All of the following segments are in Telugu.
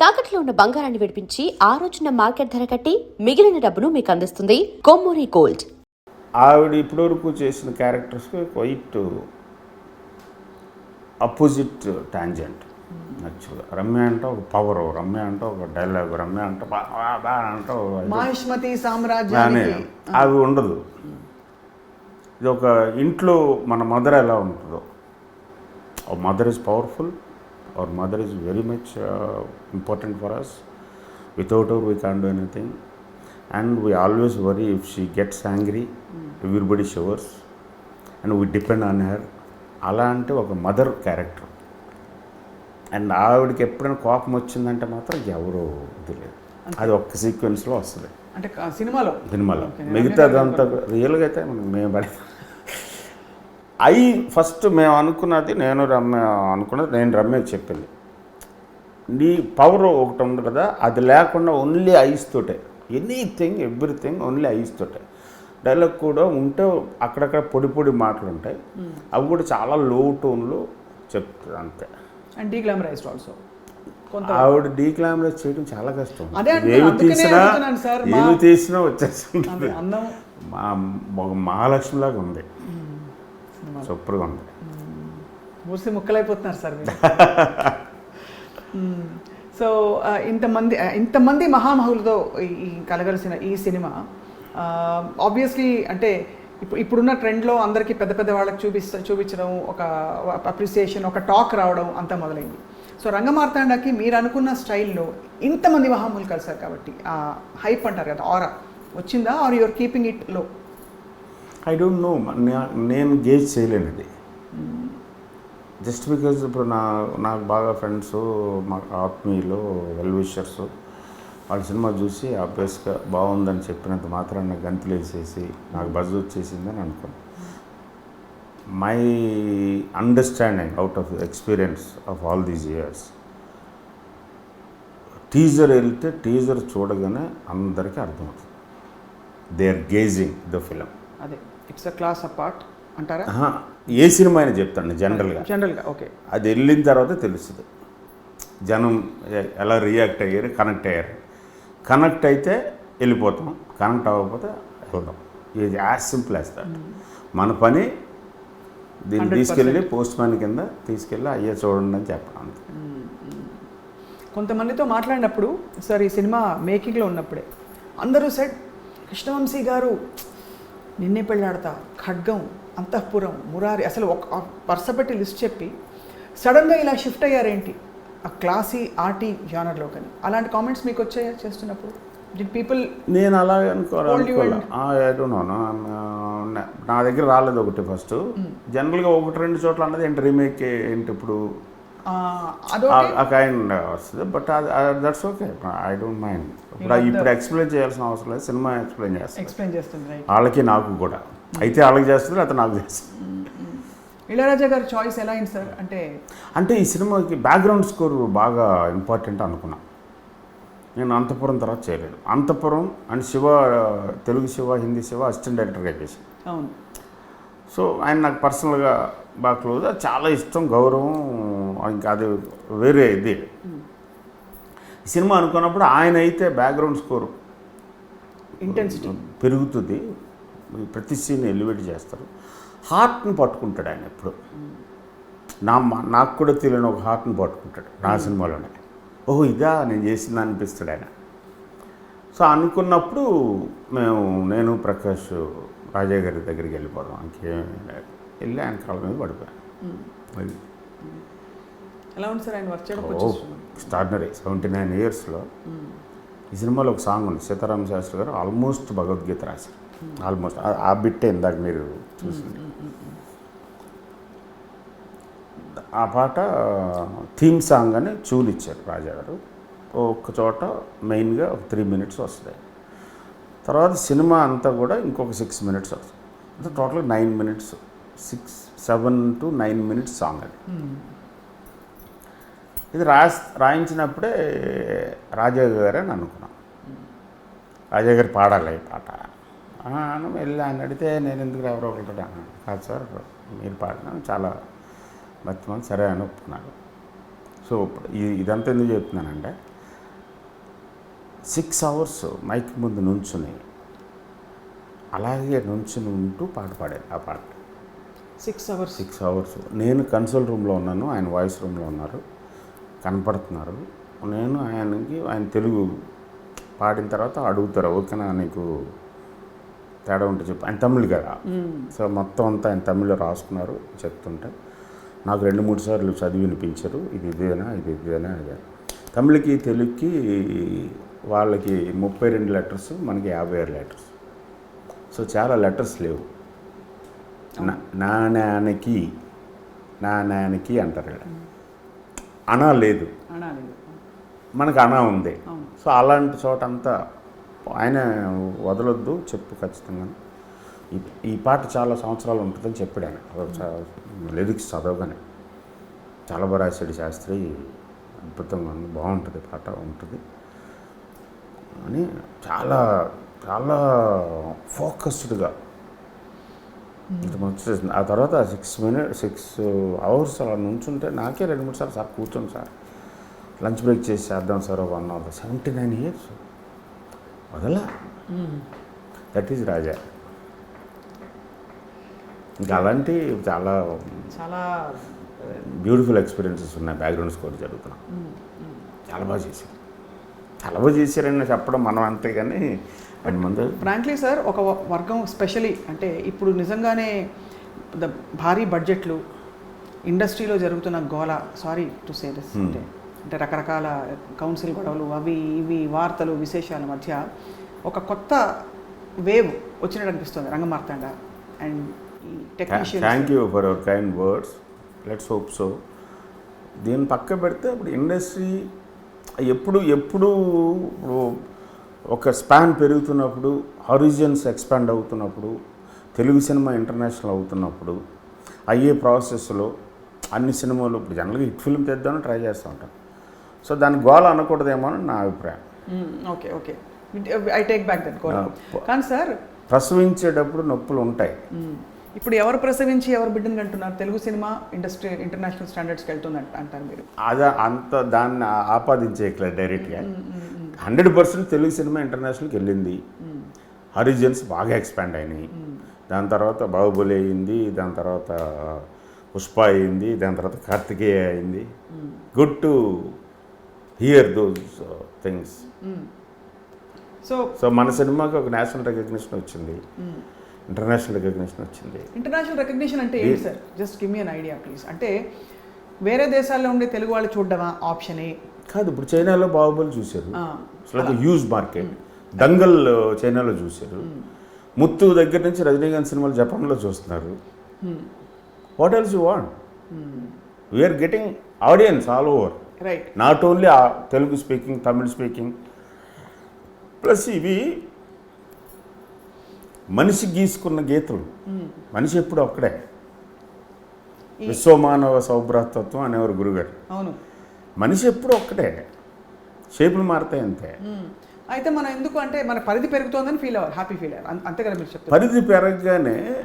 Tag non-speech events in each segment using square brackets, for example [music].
తాకట్లో ఉన్న బంగారాన్ని విడిపించి ఆ రోజున మార్కెట్ ధర కట్టి మిగిలిన డబ్బును మీకు అందిస్తుంది కొమ్మూరి గోల్డ్. ఆవిడ ఇప్పటివరకు చేసిన క్యారెక్టర్స్కి క్వైట్ అపోజిట్ టాంజెంట్. యాక్చువల్గా రమ్య అంటే ఒక పవర్ రమ్య అంటే ఒక డైలాగ్ రమ్య అంటే అంటే. మాహిష్మతి కానీ సామ్రాజ్యానికి. అవి ఉండదు. ఇది ఒక ఇంట్లో మన మదర్ ఎలా ఉంటుందో. Mother is powerful. Our mother is very much important for us without our we can do anything and we always worry if she gets angry everybody showers and we depend on her అలాంటి ఒక మదర్ క్యారెక్టర్ అండ్ ఆవిడకి ఎప్పుడైనా కోపం వచ్చిందంటే మాత్రం ఎవరు ఇది లేదు. అది ఒక్క సీక్వెన్స్లో వస్తుంది. అంటే సినిమాలో. సినిమాలో. Okay. మిగతా అదంతా రియల్గా అయితే మనకి మేము పడి అయి ఫస్ట్ మేము అనుకున్నది నేను రమ్య అనుకున్నది నేను రమ్యకి చెప్పింది. నీ పవర్ ఒకటి ఉంది కదా అది లేకుండా ఓన్లీ ఐస్ తోటే ఎనీథింగ్ ఎవ్రీథింగ్ ఓన్లీ ఐస్ తోటే. డైలాగ్ కూడా ఉంటే అక్కడక్కడ పొడి పొడి మాటలు ఉంటాయి. అవి కూడా చాలా లో టోన్లో చెప్తుంది అంతే. అండ్ డీగ్లామరైజ్డ్ ఆల్సో కొంత ఆవిడ డీక్లామరైజ్ చేయడం చాలా కష్టం. ఏమి తీసినా ఏమి తీసినా వచ్చేస్తుంది అందం మా మహాలక్ష్మిలాగా ఉంది. సూపర్గా ఉంది. మూసి ముక్కలైపోతున్నారు సార్ మీరు. [laughs] సో ఇంతమంది ఇంతమంది మహామహులతో ఈ కలగలిసిన ఈ సినిమా ఆబ్వియస్లీ అంటే ఇప్పుడు ఇప్పుడున్న ట్రెండ్లో అందరికీ పెద్ద పెద్ద వాళ్ళకి చూపిస్త చూపించడం ఒక అప్రిసియేషన్ ఒక టాక్ రావడం అంతా మొదలైంది. సో రంగమార్తాండకి మీరు అనుకున్న స్టైల్లో ఇంతమంది మహామహులు కలిసారు కాబట్టి హైప్ అంటారు కదా ఆరా వచ్చిందా? ఆర్ యువర్ కీపింగ్ ఇట్లో ఐ డోంట్ నో నేను గేజ్ చేయలేను అది జస్ట్ బికాజ్ ఇప్పుడు నా నాకు బాగా ఫ్రెండ్స్ మా ఆత్మీయులు వెల్ విషర్స్ వాళ్ళ సినిమా చూసి ఆబ్వియస్గా బాగుందని చెప్పినంత మాత్రాన గంతులు వేసేసి నాకు బజ్ వచ్చేసిందని అనుకున్నాను my understanding out of experience of all these years. Teaser వెళ్తే టీజర్ చూడగానే అందరికీ అర్థమవుతుంది. They are gauging the film. అదే. ఇట్స్ అ క్లాస్ అపార్ట్ అంటారా? ఏ సినిమా అయినా చెప్తాను జనరల్గా. జనరల్గా ఓకే. అది వెళ్ళిన తర్వాత తెలుస్తుంది. జనం ఎలా రియాక్ట్ అయ్యారు కనెక్ట్ అయ్యారు. కనెక్ట్ అయితే వెళ్ళిపోతాం కనెక్ట్ అవ్వకపోతే వెళ్దాం. ఇది యాజ్ సింపుల్ యాజ్ దట్. మన పని దీన్ని 100% తీసుకెళ్ళి పోస్ట్ మ్యాన్ కింద తీసుకెళ్ళి అయ్యే చూడండి అని చెప్పడం అంతే. కొంతమందితో మాట్లాడినప్పుడు సార్ ఈ సినిమా మేకింగ్లో ఉన్నప్పుడే అందరూ సెట్ కృష్ణవంశీ గారు నిన్నే పెళ్ళాడతా ఖడ్గం అంతఃపురం మురారి అసలు ఒక వరుస పెట్టి లిస్ట్ చెప్పి సడన్గా ఇలా షిఫ్ట్ అయ్యారేంటి? ఆ క్లాసీ ఆర్టీ జానర్లో కానీ అలాంటి కామెంట్స్ మీకు వచ్చాయా చేస్తున్నప్పుడు? పీపుల్ నేను అలా అనుకోవాలి? నో దగ్గర రాలేదు ఒకటి ఫస్ట్ జనరల్గా ఒకటి రెండు చోట్ల అన్నది ఏంటి? రీమేక్ ఏంటి ఇప్పుడు? ఆ కైండ్ వస్తుంది but that's okay I don't mind ఇప్పుడు ఇప్పుడు ఎక్స్ప్లెయిన్ చేయాల్సిన అవసరం లేదు సినిమా ఎక్స్ప్లెయిన్ చేస్తుంది ఎక్స్ప్లెయిన్ చేస్తుంది వాళ్ళకి నాకు కూడా. అయితే వాళ్ళకి చేస్తుంది అయితే నాకు చేస్తుంది. ఇళయరాజా గారి చాయిస్ ఎలా అయింది సార్? అంటే అంటే ఈ సినిమాకి బ్యాక్గ్రౌండ్ స్కోర్ బాగా ఇంపార్టెంట్ అనుకున్నా. నేను అంతపురం తర్వాత చేయలేదు. అంతపురం అండ్ శివ తెలుగు శివ హిందీ శివ అసిస్టెంట్ డైరెక్టర్గా చేశాను. అవును. సో ఆయన నాకు పర్సనల్గా బాగా క్లోజ్ చాలా ఇష్టం గౌరవం ఇంకా అది వేరే ఇది. సినిమా అనుకున్నప్పుడు ఆయన అయితే బ్యాక్గ్రౌండ్ స్కోర్ ఇంటెన్సిటీ పెరుగుతుంది. ప్రతి సీన్ ఎలివేట్ చేస్తారు. హార్ట్ని పట్టుకుంటాడు ఆయన ఎప్పుడు. నా మ- నాకు కూడా తెలియని ఒక హార్ట్ని పట్టుకుంటాడు నా సినిమాలోనే. ఓహో ఇదా నేను చేసింది అనిపిస్తాడు ఆయన. సో అనుకున్నప్పుడు మేము నేను ప్రకాష్ రాజయ్య గారి దగ్గరికి వెళ్ళిపోదాం. ఇంకేం లేదు. వెళ్ళి ఆయన కాళ్ళ మీద పడిపోయాను. అది. ఎలా ఉంది సార్ ఆయన వర్క్ చేయడం ఎక్స్ట్రాడినరీ సెవెంటీ నైన్ ఇయర్స్లో ఈ సినిమాలో ఒక సాంగ్ ఉంది. సీతారామ శాస్త్రి గారు ఆల్మోస్ట్ భగవద్గీత రాశారు. ఆల్మోస్ట్ ఆ- ఆ బిట్టే ఇందాక మీరు చూసింది. ఆ పాట థీమ్ సాంగ్ అని చూలు ఇచ్చారు రాజా గారు. ఒక్క చోట మెయిన్గా ఒక త్రీ మినిట్స్ వస్తాయి. తర్వాత సినిమా అంతా కూడా ఇంకొక సిక్స్ మినిట్స్ వస్తుంది అంటే total nine minutes six seven to nine minutes song అది. ఇది రాస్ రాయించినప్పుడే రాజా గారు అని అనుకున్నాం. రాజా గారు పాడాలి ఈ పాట. అని వెళ్ళి ఆయన అడిగితే నేను ఎందుకు ఎవరో ఒకటి అన్నాను కాదు సార్ మీరు పాడినా చాలా భక్తిమంది సరే అని ఒప్పుకున్నాడు సో ఇప్పుడు ఇదంతా ఎందుకు చెప్తున్నానంటే సిక్స్ అవర్స్ మైక్ ముందు నుంచుని అలాగే నుంచుని ఉంటూ పాట పాడారు ఆ పాట. సిక్స్ అవర్స్ సిక్స్ అవర్స్ నేను కన్సోల్ రూమ్లో ఉన్నాను ఆయన వాయిస్ రూమ్లో ఉన్నారు. కనపడుతున్నారు. నేను ఆయనకి ఆయన తెలుగు పాడిన తర్వాత అడుగుతారు ఓకేనా నీకు తేడా ఉంటే చెప్పు. ఆయన తమిళ్ కదా. సో మొత్తం అంతా ఆయన తమిళ్ళో రాసుకున్నారు చెప్తుంటే. నాకు రెండు మూడు సార్లు చదివి వినిపించారు ఇది ఇదేనా ఇది ఇదేనా ఇదే తమిళకి తెలుగుకి వాళ్ళకి ముప్పై రెండు లెటర్స్ మనకి యాభై ఆరు లెటర్స్. సో చాలా లెటర్స్ లేవు. నా- నాణ్యానికి నాణ్యానికి అంటారు ఇక్కడ. అనా లేదు. మనకు అనా ఉంది. సో అలాంటి చోట అంతా ఆయన వదలొద్దు చెప్పు ఖచ్చితంగా. ఈ ఈ పాట చాలా సంవత్సరాలు ఉంటుందని చెప్పాడు ఆయన. లిరిక్స్ చదవగానే. చాలా బాగా రాశాడు శాస్త్రి. అద్భుతంగా ఉంది. బాగుంటుంది పాట ఉంటుంది. అని చాలా చాలా ఫోకస్డ్గా ఇంత వచ్చేసింది ఆ తర్వాత సిక్స్ మినిట్ సిక్స్ అవర్స్ అలా నుంచుంటే నాకే రెండు మూడు సార్లు సార్ కూర్చోండి సార్. లంచ్ బ్రేక్ చేసి చేద్దాం sir one hour. Seventy nine years వదలా that is Raja. ఇంకా అలాంటి చాలా చాలా బ్యూటిఫుల్ ఎక్స్పీరియన్సెస్ ఉన్నాయి. బ్యాక్గ్రౌండ్ స్కోర్ జరుగుతున్నాం చాలా బాగా చేశారు. బాగా చేశారని చెప్పడం మనం అంతే కానీ ముందు ఫ్రాంక్లీ సార్ ఒక వర్గం స్పెషలీ అంటే ఇప్పుడు నిజంగానే ద భారీ బడ్జెట్లు ఇండస్ట్రీలో జరుగుతున్న గోల సారీ టు సే దిస్ అంటే అంటే రకరకాల కౌన్సిల్ గొడవలు అవి ఇవి వార్తలు విశేషాల మధ్య ఒక కొత్త వేవ్ వచ్చినట్టు అనిపిస్తుంది Rangamarthanda and technician thank you for our kind words let's hope so దీన్ని పక్క పెడితే ఇప్పుడు ఇండస్ట్రీ ఎప్పుడు ఎప్పుడు ఇప్పుడు ఒక స్పాన్ పెరుగుతున్నప్పుడు హారిజన్స్ ఎక్స్పాండ్ అవుతున్నప్పుడు తెలుగు సినిమా ఇంటర్నేషనల్ అవుతున్నప్పుడు అయ్యే ప్రాసెస్లో అన్ని సినిమాలు ఇప్పుడు జనరల్గా హిట్ ఫిల్మ్ తెద్దామని ట్రై చేస్తూ ఉంటాం. సో దాని గోల అనకూడదేమో అని నా అభిప్రాయం. Okay okay. I take back that కానీ సార్ ప్రసవించేటప్పుడు నొప్పులు ఉంటాయి. ఇప్పుడు ఎవరు ప్రసవించి ఎవరు బిడ్డని కంటున్నారు? తెలుగు సినిమా ఇండస్ట్రీ ఇంటర్నేషనల్ స్టాండర్డ్స్కి వెళ్తుంది అంట- అంటారు మీరు. అదా అంత దాన్ని ఆపాదించేయట్లేదు డైరెక్ట్గా. హండ్రెడ్ పర్సెంట్ తెలుగు సినిమా ఇంటర్నేషనల్కి వెళ్ళింది. హరిజన్స్ బాగా ఎక్స్పాండ్ అయినాయి. దాని తర్వాత బాహుబలి అయింది దాని తర్వాత పుష్ప అయింది దాని తర్వాత కార్తికేయ అయింది. Good to hear those things so so మన సినిమాకి ఒక నేషనల్ రికగ్నిషన్ వచ్చింది. ఇంటర్నేషనల్ రికగ్నిషన్ వచ్చింది. ఇంటర్నేషనల్ రికగ్నిషన్ అంటే ఏంటి sir just give me an idea please అంటే వేరే దేశాల్లో ఉండే తెలుగు వాళ్ళు చూడడమా ఆప్షనే కాదు ఇప్పుడు చైనాలో బాహుబలి చూశారు. అసలు హ్యూజ్ మార్కెట్ దంగల్ చైనాలో చూశారు. ముత్తు దగ్గర నుంచి రజనీకాంత్ సినిమాలు జపాన్లో చూస్తున్నారు. What else you want we're getting audience all over right not only Telugu speaking Tamil speaking plus ఇవి మనిషి గీసుకున్న గీతలు. మనిషి ఎప్పుడు ఒక్కడే. విశ్వమానవ సౌభ్రాతత్వం అనేవారు గురుగారు. అవును. మనిషి ఎప్పుడు ఒక్కటే షేపులు మారుతాయి అంతే. అయితే మనం ఎందుకు అంటే మన పరిధి పెరుగుతోందని ఫీల్ అవ్వాలి హ్యాపీ ఫీల్ అవ్వాలి. అం- అంతే కదా మీరు చెప్తారు పరిధి పెరగగానే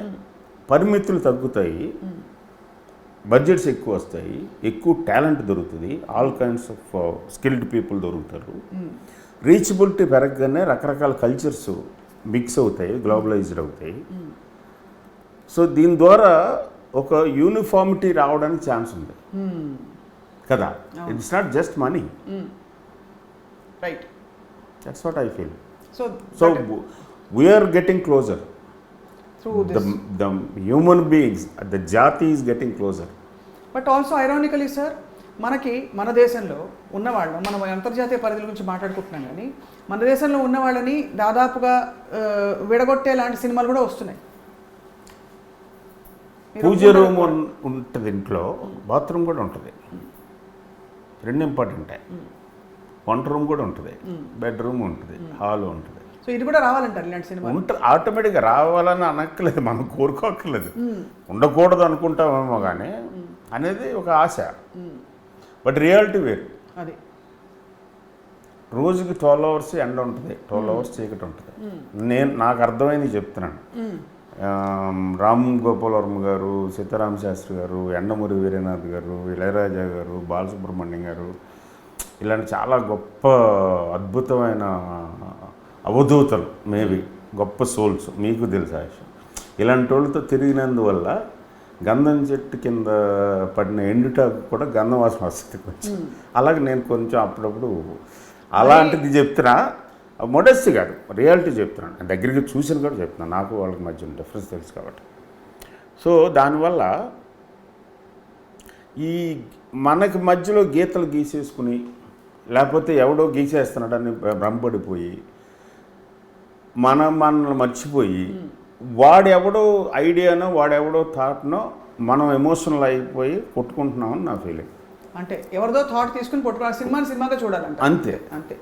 పరిమితులు తగ్గుతాయి. బడ్జెట్స్ ఎక్కువ వస్తాయి. ఎక్కువ టాలెంట్ దొరుకుతుంది. All kinds of skilled people దొరుకుతారు. రీచబిలిటీ పెరగగానే రకరకాల కల్చర్స్ మిక్స్ అవుతాయి గ్లోబలైజ్డ్ అవుతాయి. సో దీని ద్వారా ఒక యూనిఫార్మిటీ రావడానికి ఛాన్స్ ఉంది. కదా? It's not just money right that's what I feel so so we're getting closer the human beings, the jati is getting closer. But also ironically sir మనకి మన దేశంలో ఉన్నవాళ్ళు మనం అంతర్జాతీయ పరిధుల గురించి మాట్లాడుకుంటున్నాం కానీ మన దేశంలో ఉన్న వాళ్ళని దాదాపుగా విడగొట్టే లాంటి సినిమాలు కూడా వస్తున్నాయి. పూజ? రూమ్ ఉంటుంది ఇంట్లో బాత్రూమ్ కూడా ఉంటుంది. రెండు ఇంపార్టెంటే. వంట రూమ్ కూడా ఉంటుంది. బెడ్రూమ్ ఉంటుంది. హాల్ ఉంటుంది. సో ఇది కూడా రావాలంటారు ఇలాంటి సినిమా ఉంటుంది ఆటోమేటిక్గా రావాలని అనక్కలేదు మనం కోరుకోక్కర్లేదు. ఉండకూడదు అనుకుంటామేమో కానీ అనేది ఒక ఆశ. బట్ రియాలిటీ వేరు. అది. రోజుకి ట్వెల్వ్ అవర్స్ ఎండ ఉంటుంది. ట్వెల్వ్ అవర్స్ చీకటి ఉంటుంది. నేను నాకు అర్థమైంది చెప్తున్నాను. రామ్ గోపాల్ వర్మ గారు సీతారామ శాస్త్రి గారు ఎండమూరి వీరనాథ్ గారు ఇళయరాజా గారు బాలసుబ్రహ్మణ్యం గారు ఇలాంటి చాలా గొప్ప అద్భుతమైన అవధూతలు మేబీ. గొప్ప సోల్స్. మీకు తెలుసు ఆ విషయం ఇలాంటి వాళ్ళతో తిరిగినందువల్ల గంధం చెట్టు కింద పడిన ఎండుటాకు కూడా గంధం వాసన వస్తుంది కొంచెం. అలాగే నేను కొంచెం అప్పుడప్పుడు అలాంటిది చెప్తున్నా. మొడెస్ట్ కాదు రియాలిటీ చెప్తున్నాను నేను దగ్గరికి చూసిన కూడా చెప్తున్నాను. నాకు వాళ్ళకి మధ్య డిఫరెన్స్ తెలుసు కాబట్టి. సో దానివల్ల ఈ మనకి మధ్యలో గీతలు గీసేసుకుని లేకపోతే ఎవడో గీసేస్తున్నాడని భ్రమపడిపోయి మనం మనల్ని మర్చిపోయి వాడెవడో ఐడియానో వాడెవడో థాట్నో మనం ఎమోషనల్ అయిపోయి కొట్టుకుంటున్నామని నా ఫీలింగ్. అంటే ఎవరిదో థాట్ తీసుకుని పట్టుకోవాలి సినిమాని సినిమాగా చూడాలంట. అంతే. అంతే.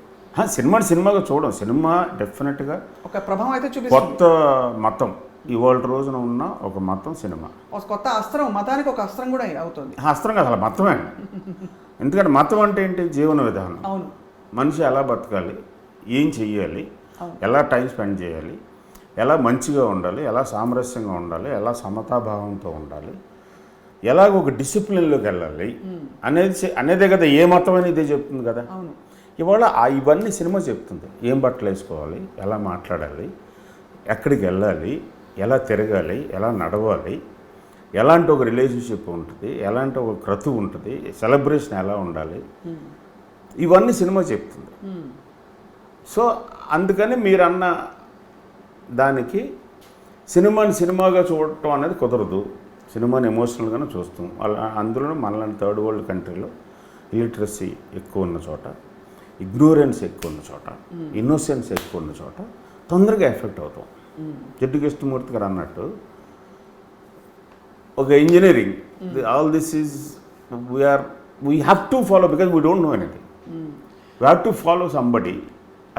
సినిమాని సినిమాగా చూడం. సినిమా డెఫినెట్గా ఒక ప్రభావం అయితే చూపిస్తుంది. కొత్త మతం. ఇవాళ రోజున ఉన్న ఒక మతం సినిమా. ఒక కొత్త అస్త్రం మతానికి ఒక అస్త్రం కూడా అవుతుంది. అస్త్రం కాదు అసలు మతమే. ఎందుకంటే మతం అంటే ఏంటి? జీవన విధానం. అవును. మనిషి ఎలా బతకాలి? ఏం చెయ్యాలి. ఎలా టైం స్పెండ్ చేయాలి? ఎలా మంచిగా ఉండాలి ఎలా సామరస్యంగా ఉండాలి ఎలా సమతాభావంతో ఉండాలి ఎలాగ ఒక డిసిప్లిన్లోకి వెళ్ళాలి అనేది అనేదే కదా ఏ మతం అని ఇదే చెప్తుంది కదా. అవును. ఇవాళ ఇవన్నీ సినిమా చెప్తుంది. ఏం బట్టలు వేసుకోవాలి ఎలా మాట్లాడాలి ఎక్కడికి వెళ్ళాలి ఎలా తిరగాలి ఎలా నడవాలి ఎలాంటి ఒక రిలేషన్షిప్ ఉంటుంది ఎలాంటి ఒక క్రతువు ఉంటుంది సెలబ్రేషన్ ఎలా ఉండాలి ఇవన్నీ సినిమా చెప్తుంది. సో అందుకని మీరన్న దానికి సినిమాని సినిమాగా చూడటం అనేది కుదరదు. సినిమాని ఎమోషనల్గానే చూస్తాం. అలా అందులో మనలాంటి థర్డ్ వరల్డ్ కంట్రీలో ఇలిటరసీ ఎక్కువ ఉన్న చోట ఇగ్నోరెన్స్ ఎక్కువ ఉన్న చోట ఇన్నోసెన్స్ ఎక్కువ ఉన్న చోట తొందరగా ఎఫెక్ట్ అవుతాం. జడ్డు కృష్ణమూర్తి గారు అన్నట్టు ఒక engineering all this is we're we have to follow because we don't know anything. We have to follow somebody,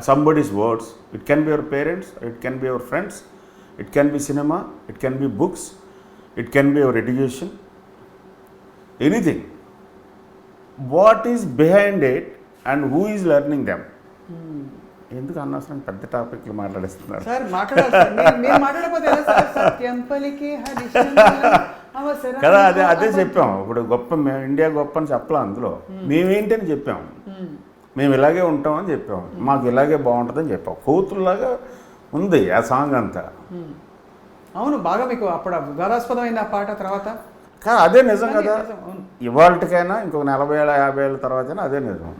somebody's words. It can be your parents, it can be your friends, it can be cinema, it can be books, it can be your education, anything. What is behind it and who is learning them? ఎందుకు అనవసరం పెద్ద టాపిక్లు మాట్లాడేస్తున్నారు సార్ మాట్లాడకపోతే కదా అదే అదే చెప్పాం ఇప్పుడు గొప్ప ఇండియా గొప్ప అని చెప్పలా అందులో మేమేంటని చెప్పాం మేము ఇలాగే ఉంటామని చెప్పాం మాకు ఇలాగే బాగుంటుందని చెప్పాం కోతుల్లాగా ఉంది ఆ సాంగ్ అంతా. అవును బాగా మీకు అప్పుడు వివాదాస్పదమైన ఆ పాట తర్వాత? అదే నిజం కదా. ఇవాళకైనా ఇంకొక నలభై ఏళ్ళ యాభై ఏళ్ళ తర్వాత అదే నిజం.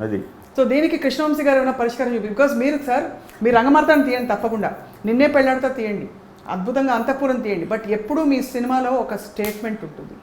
అది. సో దీనికి కృష్ణవంశీ గారు ఏమైనా పరిష్కారం చూపి బికాస్ మీరు సార్ మీరు రంగమార్తాన్ని తీయండి తప్పకుండా. నిన్నే పెళ్ళాడుతా తీయండి. అద్భుతంగా అంతఃపురం తీయండి. బట్ ఎప్పుడూ మీ సినిమాలో ఒక స్టేట్మెంట్ ఉంటుంది.